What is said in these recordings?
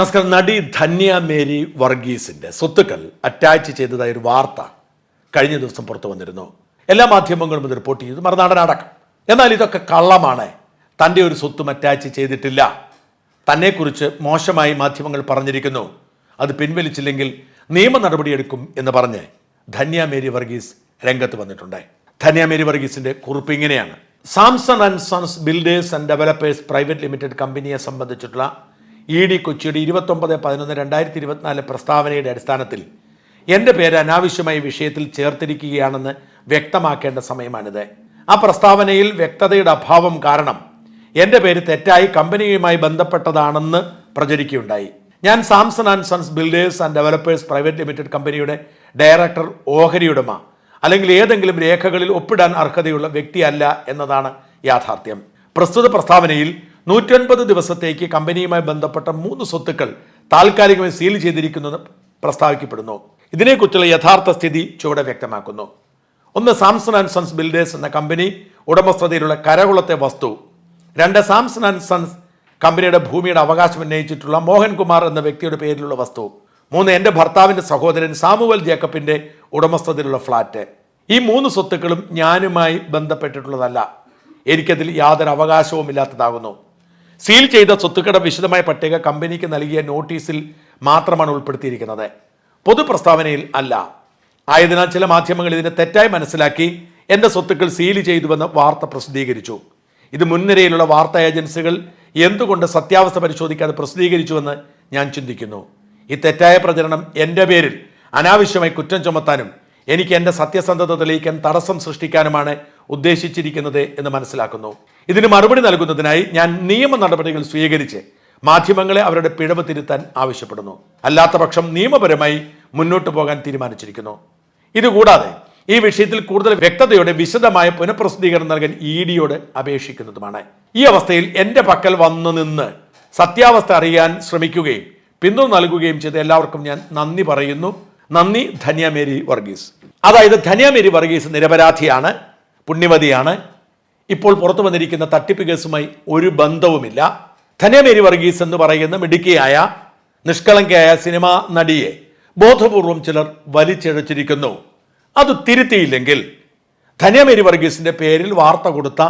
നമസ്കാരം. നടി ധന്യ മേരി വർഗീസിന്റെ സ്വത്തുക്കൾ അറ്റാച്ച് ചെയ്തതായ ഒരു വാർത്ത കഴിഞ്ഞ ദിവസം പുറത്തു വന്നിരുന്നു. എല്ലാ മാധ്യമങ്ങളും ഇത് റിപ്പോർട്ട് ചെയ്തു. മറുനാടൻ അടക്കം. എന്നാൽ ഇതൊക്കെ കള്ളമാണ്. തന്റെ ഒരു സ്വത്തും അറ്റാച്ച് ചെയ്തിട്ടില്ല. തന്നെക്കുറിച്ച് മോശമായി മാധ്യമങ്ങൾ പറഞ്ഞിരിക്കുന്നു. അത് പിൻവലിച്ചില്ലെങ്കിൽ നിയമ നടപടിയെടുക്കും എന്ന് പറഞ്ഞ് ധന്യ മേരി വർഗീസ് രംഗത്ത് വന്നിട്ടുണ്ട്. ധന്യ മേരി വർഗീസിന്റെ കുറിപ്പ് ഇങ്ങനെയാണ്. Samson and sons builders and developers private limited കമ്പനിയെ സംബന്ധിച്ചിട്ടുള്ള ഇ ഡി കൊച്ചിയുടെ ഇരുപത്തൊമ്പത് പതിനൊന്ന് രണ്ടായിരത്തി ഇരുപത്തിനാല് പ്രസ്താവനയുടെ അടിസ്ഥാനത്തിൽ എന്റെ പേര് അനാവശ്യമായി വിഷയത്തിൽ ചേർത്തിരിക്കുകയാണെന്ന് വ്യക്തമാക്കേണ്ട സമയമാണിത്. ആ പ്രസ്താവനയിൽ വ്യക്തതയുടെ അഭാവം കാരണം എന്റെ പേര് തെറ്റായി കമ്പനിയുമായി ബന്ധപ്പെട്ടതാണെന്ന് പ്രചരിക്കുകയുണ്ടായി. ഞാൻ Samson and sons builders and developers private limited കമ്പനിയുടെ ഡയറക്ടർ ഓഹരി ഉടമ അല്ലെങ്കിൽ ഏതെങ്കിലും രേഖകളിൽ ഒപ്പിടാൻ അർഹതയുള്ള വ്യക്തിയല്ല എന്നതാണ് യാഥാർത്ഥ്യം. പ്രസ്തുത പ്രസ്താവനയിൽ നൂറ്റൻപത് ദിവസത്തേക്ക് കമ്പനിയുമായി ബന്ധപ്പെട്ട മൂന്ന് സ്വത്തുക്കൾ താൽക്കാലികമായി സീൽ ചെയ്തിരിക്കുന്നെന്ന് പ്രസ്താവിക്കപ്പെടുന്നു. ഇതിനെക്കുറിച്ചുള്ള യഥാർത്ഥ സ്ഥിതി ചുവടെ വ്യക്തമാക്കുന്നു. ഒന്ന് സാംസൺ ആൻഡ് സൺസ് ബിൽഡേഴ്സ് എന്ന കമ്പനി ഉടമസ്ഥതയിലുള്ള കരകുളത്തെ വസ്തു. രണ്ട് സാംസൺ ആൻഡ് സൺസ് കമ്പനിയുടെ ഭൂമിയുടെ അവകാശം ഉന്നയിച്ചിട്ടുള്ള മോഹൻകുമാർ എന്ന വ്യക്തിയുടെ പേരിലുള്ള വസ്തു. മൂന്ന് എന്റെ ഭർത്താവിന്റെ സഹോദരൻ സാമുവൽ ജേക്കബിന്റെ ഉടമസ്ഥതയിലുള്ള ഫ്ലാറ്റ്. ഈ മൂന്ന് സ്വത്തുക്കളും ഞാനുമായി ബന്ധപ്പെട്ടിട്ടുള്ളതല്ല. എനിക്കതിൽ യാതൊരു അവകാശവും ഇല്ലാത്തതാകുന്നു സീൽ ചെയ്ത സ്വത്തുക്കളുടെ വിശദമായ പട്ടിക കമ്പനിക്ക് നൽകിയ നോട്ടീസിൽ മാത്രമാണ് ഉൾപ്പെടുത്തിയിരിക്കുന്നത്. പൊതുപ്രസ്താവനയിൽ അല്ല. ആയതിനാൽ ചില മാധ്യമങ്ങൾ ഇതിനെ തെറ്റായി മനസ്സിലാക്കി എന്റെ സ്വത്തുക്കൾ സീൽ ചെയ്തുവെന്ന് വാർത്ത പ്രസിദ്ധീകരിച്ചു. ഇത് മുൻനിരയിലുള്ള വാർത്താ ഏജൻസികൾ എന്തുകൊണ്ട് സത്യാവസ്ഥ പരിശോധിക്കാതെ പ്രസിദ്ധീകരിച്ചുവെന്ന് ഞാൻ ചിന്തിക്കുന്നു. ഈ തെറ്റായ പ്രചരണം എന്റെ പേരിൽ അനാവശ്യമായി കുറ്റം ചുമത്താനും എനിക്ക് എന്റെ സത്യസന്ധത തെളിയിക്കാൻ തടസ്സം സൃഷ്ടിക്കാനുമാണ് ഉദ്ദേശിച്ചിരിക്കുന്നത് എന്ന് മനസ്സിലാക്കുന്നു. ഇതിന് മറുപടി നൽകുന്നതിനായി ഞാൻ നിയമ നടപടികൾ സ്വീകരിച്ച് മാധ്യമങ്ങളെ അവരുടെ പിഴവ് തിരുത്താൻ ആവശ്യപ്പെടുന്നു. അല്ലാത്ത പക്ഷം നിയമപരമായി മുന്നോട്ടു പോകാൻ തീരുമാനിച്ചിരിക്കുന്നു. ഇതുകൂടാതെ ഈ വിഷയത്തിൽ കൂടുതൽ വ്യക്തതയോടെ വിശദമായ പുനഃപ്രസിദ്ധീകരണം നൽകാൻ ഇ ഡിയോട് അപേക്ഷിക്കുന്നതുമാണ്. ഈ അവസ്ഥയിൽ എന്റെ പക്കൽ വന്നു നിന്ന് സത്യാവസ്ഥ അറിയാൻ ശ്രമിക്കുകയും പിന്തുണ നൽകുകയും ചെയ്ത എല്ലാവർക്കും ഞാൻ നന്ദി പറയുന്നു. നന്ദി ധന്യമേരി വർഗീസ്. അതായത് ധന്യമേരി വർഗീസ് നിരപരാധിയാണ് പുണ്യവതിയാണ്. ഇപ്പോൾ പുറത്തു വന്നിരിക്കുന്ന തട്ടിപ്പ് കേസുമായി ഒരു ബന്ധവുമില്ല. ധനമേരി വർഗീസ് എന്ന് പറയുന്ന മിടുക്കിയായ നിഷ്കളങ്കയായ സിനിമാ നടിയെ ബോധപൂർവം ചിലർ വലിച്ചിഴച്ചിരിക്കുന്നു. അത് തിരുത്തിയില്ലെങ്കിൽ ധനമേരി വർഗീസിന്റെ പേരിൽ വാർത്ത കൊടുത്ത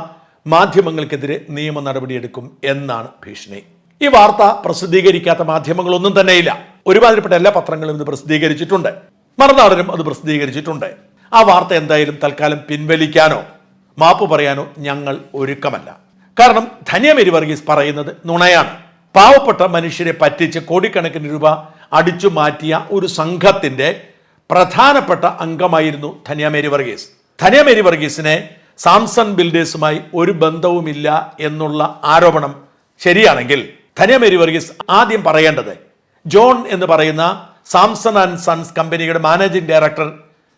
മാധ്യമങ്ങൾക്കെതിരെ നിയമ നടപടിയെടുക്കും എന്നാണ് ഭീഷണി. ഈ വാർത്ത പ്രസിദ്ധീകരിക്കാത്ത മാധ്യമങ്ങളൊന്നും തന്നെയില്ല. ഒരുമാതിരിപ്പെട്ട എല്ലാ പത്രങ്ങളും ഇത് പ്രസിദ്ധീകരിച്ചിട്ടുണ്ട്. മറുനാടനും അത് പ്രസിദ്ധീകരിച്ചിട്ടുണ്ട്. ആ വാർത്ത എന്തായാലും തൽക്കാലം പിൻവലിക്കാനോ മാപ്പ് പറയാനോ ഞങ്ങൾ ഒരുക്കമല്ല. കാരണം ധന്യമേരി വർഗീസ് പറയുന്നത് നുണയാണ്. പാവപ്പെട്ട മനുഷ്യരെ പറ്റിച്ച് കോടിക്കണക്കിന് രൂപ അടിച്ചു മാറ്റിയ ഒരു സംഘത്തിന്റെ പ്രധാനപ്പെട്ട അംഗമായിരുന്നു ധന്യമേരി വർഗീസ്. ധന്യമേരി വർഗീസിനെ സാംസൺ ബിൽഡേഴ്സുമായി ഒരു ബന്ധവുമില്ല എന്നുള്ള ആരോപണം ശരിയാണെങ്കിൽ ധന്യമേരി വർഗീസ് ആദ്യം പറയേണ്ടത് ജോൺ എന്ന് പറയുന്ന സാംസൺ ആൻഡ് സൺസ് കമ്പനിയുടെ മാനേജിംഗ് ഡയറക്ടർ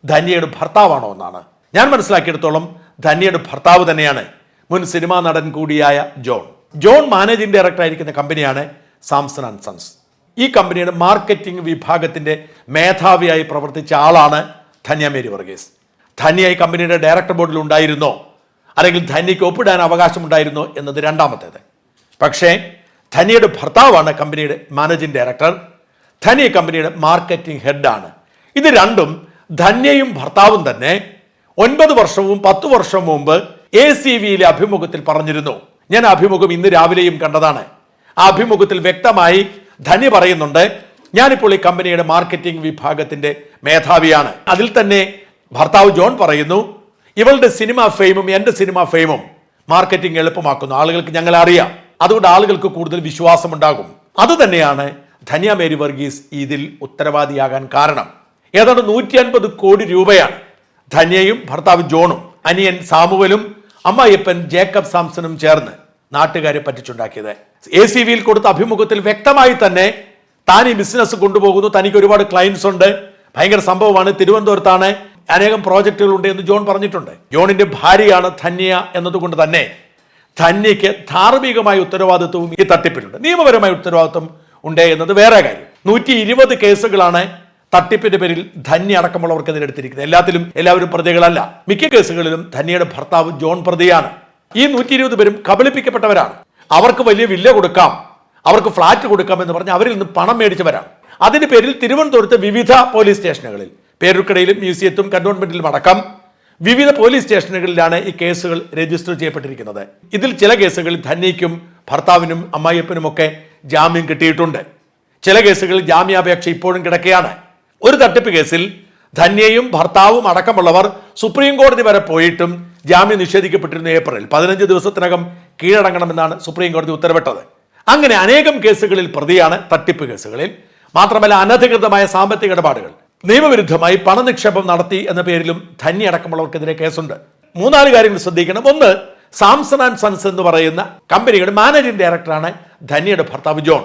ധന്യയുടെ ഭർത്താവാണോ എന്നാണ്. ഞാൻ മനസ്സിലാക്കിയെടുത്തോളം ധന്യയുടെ ഭർത്താവ് തന്നെയാണ് മുൻ സിനിമാ നടൻ കൂടിയായ ജോൺ. ജോൺ മാനേജിംഗ് ഡയറക്ടർ ആയിരിക്കുന്ന കമ്പനിയാണ് സാംസൺ ആൻഡ് സൺസ്. ഈ കമ്പനിയുടെ മാർക്കറ്റിംഗ് വിഭാഗത്തിന്റെ മേധാവിയായി പ്രവർത്തിച്ച ആളാണ് ധന്യ മേരി വർഗീസ്. ധന്യ ഈ കമ്പനിയുടെ ഡയറക്ടർ ബോർഡിൽ ഉണ്ടായിരുന്നോ? അല്ലെങ്കിൽ ധന്യയ്ക്ക് ഒപ്പിടാൻ അവകാശമുണ്ടായിരുന്നോ എന്നത് രണ്ടാമത്തേത്. പക്ഷേ ധനിയുടെ ഭർത്താവാണ് കമ്പനിയുടെ മാനേജിംഗ് ഡയറക്ടർ. ധന്യ കമ്പനിയുടെ മാർക്കറ്റിംഗ് ഹെഡാണ്. ഇത് രണ്ടും ധന്യയും ഭർത്താവും തന്നെ ഒൻപത് വർഷവും പത്ത് വർഷം മുമ്പ് എ സി വിയിലെ അഭിമുഖത്തിൽ പറഞ്ഞിരുന്നു. ഞാൻ അഭിമുഖം ഇന്ന് രാവിലെയും കണ്ടതാണ്. ആ അഭിമുഖത്തിൽ വ്യക്തമായി ധനി പറയുന്നുണ്ട് ഞാനിപ്പോൾ ഈ കമ്പനിയുടെ മാർക്കറ്റിംഗ് വിഭാഗത്തിന്റെ മേധാവിയാണ്. അതിൽ തന്നെ ഭർത്താവ് ജോൺ പറയുന്നു ഇവളുടെ സിനിമ ഫെയിമും എന്റെ സിനിമ ഫെയിമും മാർക്കറ്റിംഗ് എളുപ്പമാക്കുന്നു. ആളുകൾക്ക് ഞങ്ങൾ അറിയാം. അതുകൊണ്ട് ആളുകൾക്ക് കൂടുതൽ വിശ്വാസമുണ്ടാകും. അതുതന്നെയാണ് ധന്യ മേരി വർഗീസ് ഇതിൽ ഉത്തരവാദിയാകാൻ കാരണം. ഏതാണ്ട് നൂറ്റി അൻപത് കോടി രൂപയാണ് ധന്യയും ഭർത്താവ് ജോണും അനിയൻ സാമുവലും അമ്മായിയപ്പൻ ജേക്കബ് സാംസണും ചേർന്ന് നാട്ടുകാരെ പറ്റിച്ചുണ്ടാക്കിയത്. എ സി വിയിൽ കൊടുത്ത അഭിമുഖത്തിൽ വ്യക്തമായി തന്നെ താൻ ഈ ബിസിനസ് കൊണ്ടുപോകുന്നു. തനിക്ക് ഒരുപാട് ക്ലയൻസ് ഉണ്ട്. ഭയങ്കര സംഭവമാണ്. തിരുവനന്തപുരത്താണ് അനേകം പ്രോജക്റ്റുകൾ ഉണ്ട് എന്ന് ജോൺ പറഞ്ഞിട്ടുണ്ട്. ജോണിന്റെ ഭാര്യയാണ് ധന്യ എന്നതുകൊണ്ട് തന്നെ ധന്യയ്ക്ക് ധാർമ്മികമായ ഉത്തരവാദിത്വവും ഈ തട്ടിപ്പിലുണ്ട്. നിയമപരമായ ഉത്തരവാദിത്വം ഉണ്ട് എന്നത് വേറെ കാര്യം. നൂറ്റി ഇരുപത് കേസുകളാണ് തട്ടിപ്പിന്റെ പേരിൽ ധന്യ അടക്കമുള്ളവർക്കെതിരെ എടുത്തിരിക്കുന്നത്. എല്ലാത്തിലും എല്ലാവരും പ്രതികളല്ല. മിക്ക കേസുകളിലും ധന്യയുടെ ഭർത്താവ് ജോൺ പ്രതിയാണ്. ഈ നൂറ്റി ഇരുപത് പേരും കബളിപ്പിക്കപ്പെട്ടവരാണ്. അവർക്ക് വലിയ വില്ല കൊടുക്കാം. അവർക്ക് ഫ്ളാറ്റ് കൊടുക്കാം എന്ന് പറഞ്ഞ് അവരിൽ നിന്ന് പണം മേടിച്ചവരാണ്. അതിന്റെ പേരിൽ തിരുവനന്തപുരത്ത് വിവിധ പോലീസ് സ്റ്റേഷനുകളിൽ പേരുക്കടയിലും മ്യൂസിയത്തും കന്റോൺമെന്റിലും അടക്കം വിവിധ പോലീസ് സ്റ്റേഷനുകളിലാണ് ഈ കേസുകൾ രജിസ്റ്റർ ചെയ്യപ്പെട്ടിരിക്കുന്നത്. ഇതിൽ ചില കേസുകളിൽ ധന്യയ്ക്കും ഭർത്താവിനും അമ്മായിയപ്പനുമൊക്കെ ജാമ്യം കിട്ടിയിട്ടുണ്ട്. ചില കേസുകളിൽ ജാമ്യാപേക്ഷ ഇപ്പോഴും കിടക്കുകയാണ് ഒരു തട്ടിപ്പ് കേസിൽ ധന്യയും ഭർത്താവും അടക്കമുള്ളവർ സുപ്രീം കോടതി വരെ പോയിട്ടും ജാമ്യം നിഷേധിക്കപ്പെട്ടിരുന്നു ഏപ്രിൽ പതിനഞ്ച് ദിവസത്തിനകം കീഴടങ്ങണമെന്നാണ് സുപ്രീം കോടതി ഉത്തരവിട്ടത്. അങ്ങനെ അനേകം കേസുകളിൽ പ്രതിയാണ് തട്ടിപ്പ് കേസുകളിൽ. മാത്രമല്ല അനധികൃതമായ സാമ്പത്തിക ഇടപാടുകൾ. നിയമവിരുദ്ധമായി പണനിക്ഷേപം നടത്തി എന്ന പേരിലും ധന്യ അടക്കമുള്ളവർക്കെതിരെ കേസുണ്ട്. മൂന്നാൽ കാര്യങ്ങൾ ശ്രദ്ധിക്കണം. ഒന്ന് സാംസൺ ആൻഡ് സൺസ് എന്ന് പറയുന്ന കമ്പനിയുടെ മാനേജിംഗ് ഡയറക്ടറാണ് ധന്യയുടെ ഭർത്താവ് ജോൺ.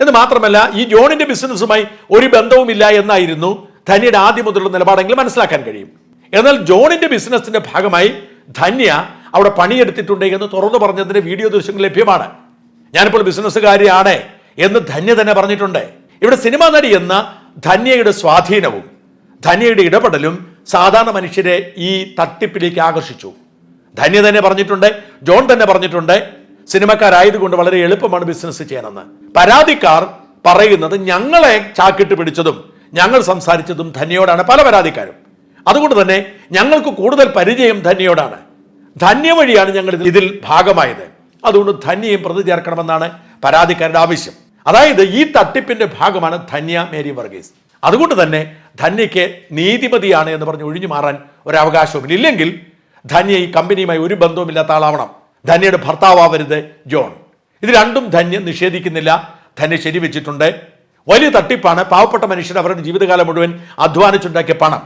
എന്ന് മാത്രമല്ല ഈ ജോണിന്റെ ബിസിനസ്സുമായി ഒരു ബന്ധവുമില്ല എന്നായിരുന്നു ധന്യയുടെ ആദ്യം മുതലുള്ള നിലപാടെങ്കിൽ മനസ്സിലാക്കാൻ കഴിയും. എന്നാൽ ജോണിന്റെ ബിസിനസിന്റെ ഭാഗമായി ധന്യ അവിടെ പണിയെടുത്തിട്ടുണ്ട് എന്ന് തുറന്നു പറഞ്ഞതിന്റെ വീഡിയോ ദൃശ്യങ്ങൾ ലഭ്യമാണ്. ഞാനിപ്പോൾ ബിസിനസ്സുകാരിയാണ് എന്ന് ധന്യ തന്നെ പറഞ്ഞിട്ടുണ്ട്. ഇവിടെ സിനിമ നടി എന്ന ധന്യയുടെ സ്വാധീനവും ധന്യയുടെ ഇടപെടലും സാധാരണ മനുഷ്യരെ ഈ തട്ടിപ്പിലേക്ക് ആകർഷിച്ചു. ധന്യ തന്നെ പറഞ്ഞിട്ടുണ്ട് ജോൺ തന്നെ പറഞ്ഞിട്ടുണ്ട് സിനിമക്കാരായതുകൊണ്ട് വളരെ എളുപ്പമാണ് ബിസിനസ് ചെയ്യാനെന്ന് പരാതിക്കാർ പറയുന്നത് ഞങ്ങളെ ചാക്കിട്ട് പിടിച്ചതും ഞങ്ങൾ സംസാരിച്ചതും ധന്യയോടാണ് പല പരാതിക്കാരും. അതുകൊണ്ട് തന്നെ ഞങ്ങൾക്ക് കൂടുതൽ പരിചയം ധന്യയോടാണ് ധന്യ വഴിയാണ് ഞങ്ങൾ ഇതിൽ- ഭാഗമായത്. അതുകൊണ്ട് ധന്യയും പ്രതി ചേർക്കണമെന്നാണ് പരാതിക്കാരുടെ ആവശ്യം. അതായത് ഈ തട്ടിപ്പിന്റെ ഭാഗമാണ് ധന്യ മേരി വർഗീസ്. അതുകൊണ്ട് തന്നെ ധന്യയ്ക്ക് നീതിപതിയാണ് എന്ന് പറഞ്ഞ് ഒഴിഞ്ഞു മാറാൻ ഒരു ഇല്ലെങ്കിൽ ധന്യ ഈ കമ്പനിയുമായി ഒരു ബന്ധവുമില്ലാത്ത ആളാവണം. ധന്യയുടെ ഭർത്താവരുത് ജോൺ. ഇത് രണ്ടും ധന്യ നിഷേധിക്കുന്നില്ല. ധന്യ ശരി വെച്ചിട്ടുണ്ട് വലിയ തട്ടിപ്പാണ് പാവപ്പെട്ട മനുഷ്യർ അവരുടെ ജീവിതകാലം മുഴുവൻ അധ്വാനിച്ചുണ്ടാക്കിയ പണം.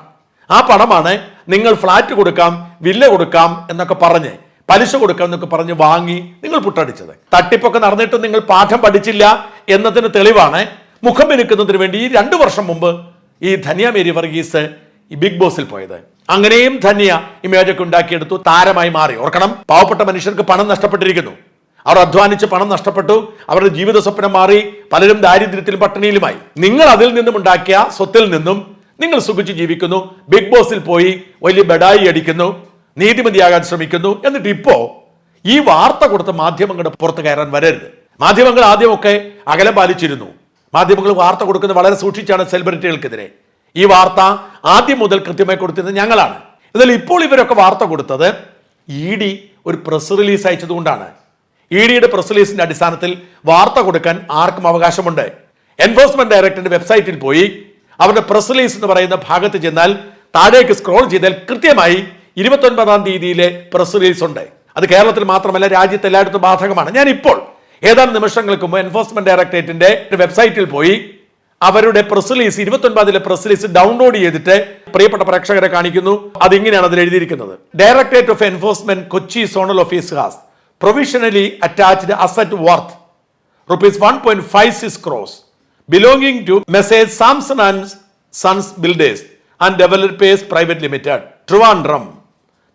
ആ പണമാണ് നിങ്ങൾ ഫ്ലാറ്റ് കൊടുക്കാം വില്ല കൊടുക്കാം എന്നൊക്കെ പറഞ്ഞ് പലിശ കൊടുക്കാം എന്നൊക്കെ പറഞ്ഞ് വാങ്ങി നിങ്ങൾ പുട്ടടിച്ചത്. തട്ടിപ്പൊക്കെ നടന്നിട്ട് നിങ്ങൾ പാഠം പഠിച്ചില്ല എന്നതിന് തെളിവാണ് മുഖം വെലുക്കുന്നതിന് വേണ്ടി ഈ രണ്ടു വർഷം മുമ്പ് ഈ ധന്യ മേരി വർഗീസ് ഈ ബിഗ് ബോസിൽ പോയത്. അങ്ങനെയും ധന്യ ഇമേജൊക്കെ ഉണ്ടാക്കിയെടുത്തു താരമായി മാറി. ഓർക്കണം പാവപ്പെട്ട മനുഷ്യർക്ക് പണം നഷ്ടപ്പെട്ടിരിക്കുന്നു. അവർ അധ്വാനിച്ച് പണം നഷ്ടപ്പെട്ടു അവരുടെ ജീവിത സ്വപ്നം മാറി പലരും ദാരിദ്ര്യത്തിലും പട്ടിണിയിലുമായി. നിങ്ങൾ അതിൽ നിന്നും ഉണ്ടാക്കിയ സ്വത്തിൽ നിന്നും നിങ്ങൾ സുഖിച്ച് ജീവിക്കുന്നു ബിഗ് ബോസിൽ പോയി വലിയ ബഡായി അടിക്കുന്നു നീതിമതിയാകാൻ ശ്രമിക്കുന്നു എന്നിട്ട് ഇപ്പോ ഈ വാർത്ത കൊടുത്ത മാധ്യമങ്ങളുടെ പുറത്ത് കയറാൻ വരരുത്. മാധ്യമങ്ങൾ ആദ്യമൊക്കെ അകലം പാലിച്ചിരുന്നു. മാധ്യമങ്ങൾ വാർത്ത കൊടുക്കുന്നത് വളരെ സൂക്ഷിച്ചാണ് സെലിബ്രിറ്റികൾക്കെതിരെ ഈ വാർത്ത ആദ്യം മുതൽ കൃത്യമായി കൊടുത്തിരുന്നത് ഞങ്ങളാണ്. എന്നാൽ ഇപ്പോൾ ഇവരൊക്കെ വാർത്ത കൊടുത്തത് ഇ ഡി ഒരു പ്രസ് റിലീസ് അയച്ചതുകൊണ്ടാണ്. ഇ ഡിയുടെ പ്രസ് റിലീസിന്റെ അടിസ്ഥാനത്തിൽ വാർത്ത കൊടുക്കാൻ ആർക്കും അവകാശമുണ്ട്. എൻഫോഴ്സ്മെന്റ് ഡയറക്ടറിന്റെ വെബ്സൈറ്റിൽ പോയി അവരുടെ പ്രസ് റിലീസ് എന്ന് പറയുന്ന ഭാഗത്ത് ചെന്നാൽ താഴേക്ക് സ്ക്രോൾ ചെയ്താൽ കൃത്യമായി ഇരുപത്തി ഒൻപതാം തീയതിയിലെ പ്രസ് റിലീസ് ഉണ്ട്. അത് കേരളത്തിൽ മാത്രമല്ല രാജ്യത്ത് എല്ലായിടത്തും ബാധകമാണ്. ഞാൻ ഇപ്പോൾ ഏതാനും നിമിഷങ്ങൾക്ക് മുമ്പ് എൻഫോഴ്സ്മെന്റ് ഡയറക്ടറേറ്റിന്റെ വെബ്സൈറ്റിൽ പോയി അവരുടെ പ്രസ് റിലീസ് ഇരുപത്തി ഒൻപതിലെ പ്രസ് റിലീസ് ഡൗൺലോഡ് ചെയ്തിട്ട് പ്രിയപ്പെട്ട പ്രേക്ഷകരെ കാണിക്കുന്നു. അതിങ്ങനെയാണ് അതിൽ എഴുതിയിരിക്കുന്നത്. Directorate of enforcement Kochi zonal office has provisionally attached asset worth rupees one point five six crores belonging to messrs Samson and sons builders and developers private limited Trivandrum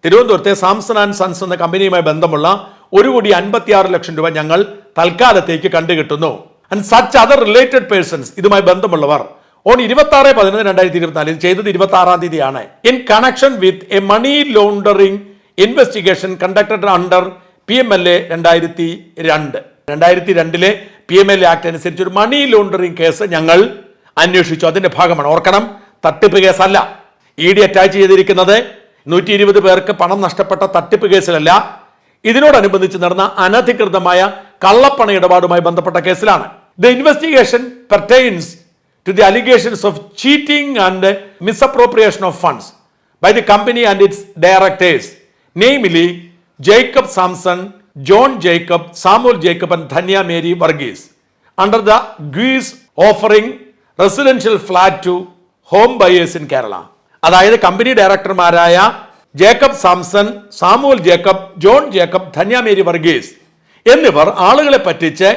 തിരുവനന്തപുരത്തെ Samson and sons എന്ന കമ്പനിയുമായി ബന്ധമുള്ള ഒരു കോടി അൻപത്തിയാറ് ലക്ഷം രൂപ ഞങ്ങൾ തൽക്കാലത്തേക്ക് കണ്ടുകിട്ടുന്നു. And such other related persons ഇതുമായി ബന്ധമുള്ളവർ ഓൺ ഇരുപത്തി ആറ് പതിനൊന്ന് രണ്ടായിരത്തി ഇരുപത്തിനാല് ഇത് ചെയ്തത് ഇരുപത്തി ആറാം തീയതിയാണ്. In connection with a money laundering investigation conducted under P M L A രണ്ടായിരത്തി രണ്ട്. രണ്ടായിരത്തി രണ്ടിലെ P M L A act അനുസരിച്ച് ഒരു മണി ലോണ്ടറിംഗ് കേസ് ഞങ്ങൾ അന്വേഷിച്ചു. അതിന്റെ ഭാഗമാണ്. ഓർക്കണം തട്ടിപ്പ് കേസല്ല. ഇ ഡി അറ്റാച്ച് ചെയ്തിരിക്കുന്നത് നൂറ്റി ഇരുപത് പേർക്ക് പണം നഷ്ടപ്പെട്ട തട്ടിപ്പ് കേസിലല്ല. ഇതിനോടനുബന്ധിച്ച് നടന്ന അനധികൃതമായ കള്ളപ്പണ ഇടപാടുമായി ബന്ധപ്പെട്ട കേസിലാണ്. The investigation pertains to the allegations of cheating and misappropriation of funds by the company and its directors, namely Jacob Sampson, John Jacob, Samuel Jacob, and Dhanya Mary Varghese, under the guise offering residential flat to home buyers in Kerala. അതായത് company ഡയറക്ടർമാരായ Jacob Samson Samuel Jacob John Jacob Dhanya Mary Varghese എന്നിവർ ആളുകളെ പറ്റിച്ച്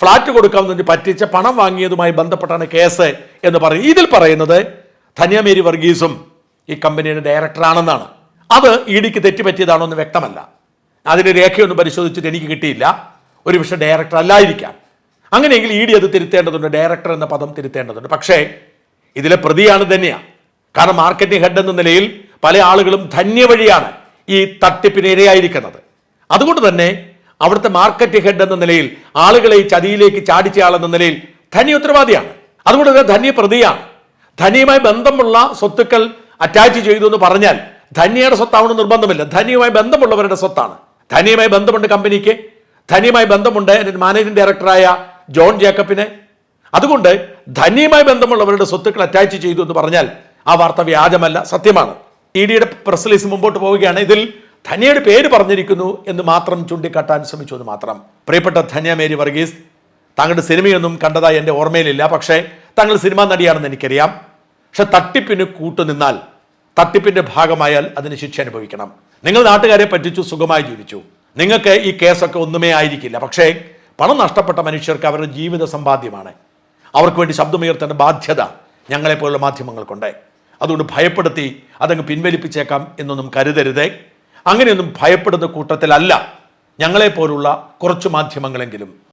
flat കൊടുക്കാമെന്ന് പറ്റിച്ച പണം വാങ്ങിയതുമായി ബന്ധപ്പെട്ടാണ് case എന്ന് പറയും ഇതിൽ പറയുന്നത് ധന്യമേരി വർഗീസും ഈ കമ്പനിയുടെ ഡയറക്ടറാണെന്നാണ്. അത് ഇ ഡിക്ക് തെറ്റുപറ്റിയതാണോ എന്ന് വ്യക്തമല്ല. അതിന്റെ രേഖയൊന്നും പരിശോധിച്ചിട്ട് എനിക്ക് കിട്ടിയില്ല. ഒരു പക്ഷേ ഡയറക്ടർ അല്ലായിരിക്കാം. അങ്ങനെയെങ്കിൽ ഇ ഡി അത് തിരുത്തേണ്ടതുണ്ട് ഡയറക്ടർ എന്ന പദം തിരുത്തേണ്ടതുണ്ട്. പക്ഷേ ഇതിലെ പ്രതിയാണ് ധന്യ. കാരണം മാർക്കറ്റിംഗ് ഹെഡ് എന്ന നിലയിൽ പല ആളുകളും ധന്യ വഴിയാണ് ഈ തട്ടിപ്പിന് ഇരയായിരിക്കുന്നത് അതുകൊണ്ട് തന്നെ അവിടുത്തെ മാർക്കറ്റ് ഹെഡ് എന്ന നിലയിൽ ആളുകളെ ഈ ചതിയിലേക്ക് ചാടിച്ച ആളെന്ന നിലയിൽ ധന്യ ഉത്തരവാദിയാണ്. അതുകൊണ്ട് തന്നെ ധന്യ പ്രതിയാണ്. ധനിയുമായി ബന്ധമുള്ള സ്വത്തുക്കൾ അറ്റാച്ച് ചെയ്തു എന്ന് പറഞ്ഞാൽ ധന്യയുടെ സ്വത്താവണ നിർബന്ധമില്ല. ധനിയുമായി ബന്ധമുള്ളവരുടെ സ്വത്താണ്. ധനിയുമായി ബന്ധമുണ്ട് കമ്പനിക്ക്. ധനിയുമായി ബന്ധമുണ്ട് മാനേജിംഗ് ഡയറക്ടറായ ജോൺ ജേക്കബിന്. അതുകൊണ്ട് ധന്യമായി ബന്ധമുള്ളവരുടെ സ്വത്തുക്കൾ അറ്റാച്ച് ചെയ്തു എന്ന് പറഞ്ഞാൽ ആ വാർത്ത വ്യാജമല്ല സത്യമാണ്. ഇ ഡിയുടെ പ്രസ് റിലീസ് മുമ്പോട്ട് പോവുകയാണ്. ഇതിൽ ധന്യയുടെ പേര് പറഞ്ഞിരിക്കുന്നു എന്ന് മാത്രം ചൂണ്ടിക്കാട്ടാൻ ശ്രമിച്ചു എന്ന് മാത്രം. പ്രിയപ്പെട്ട ധന്യ മേരി വർഗീസ് താങ്കളുടെ സിനിമയൊന്നും കണ്ടതായി എന്റെ ഓർമ്മയിലില്ല പക്ഷേ താങ്കൾ സിനിമാ നടിയാണെന്ന് എനിക്കറിയാം. പക്ഷെ തട്ടിപ്പിന് കൂട്ടുനിന്നാൽ തട്ടിപ്പിന്റെ ഭാഗമായാൽ അതിന് ശിക്ഷ അനുഭവിക്കണം. നിങ്ങൾ നാട്ടുകാരെ പറ്റിച്ചു സുഖമായി ജീവിച്ചു. നിങ്ങൾക്ക് ഈ കേസൊക്കെ ഒന്നുമേ ആയിരിക്കില്ല പക്ഷേ പണം നഷ്ടപ്പെട്ട മനുഷ്യർക്ക് അവരുടെ ജീവിത സമ്പാദ്യമാണ്. അവർക്ക് വേണ്ടി ശബ്ദമുയർത്തേണ്ട ബാധ്യത ഞങ്ങളെപ്പോലുള്ള മാധ്യമങ്ങൾക്കുണ്ട്. അതുകൊണ്ട് ഭയപ്പെടുത്തി അതങ്ങ് പിൻവലിപ്പിച്ചേക്കാം എന്നൊന്നും കരുതരുതേ. അങ്ങനെയൊന്നും ഭയപ്പെടുന്ന കൂട്ടത്തിലല്ല ഞങ്ങളെപ്പോലുള്ള കുറച്ച് മാധ്യമങ്ങളെങ്കിലും.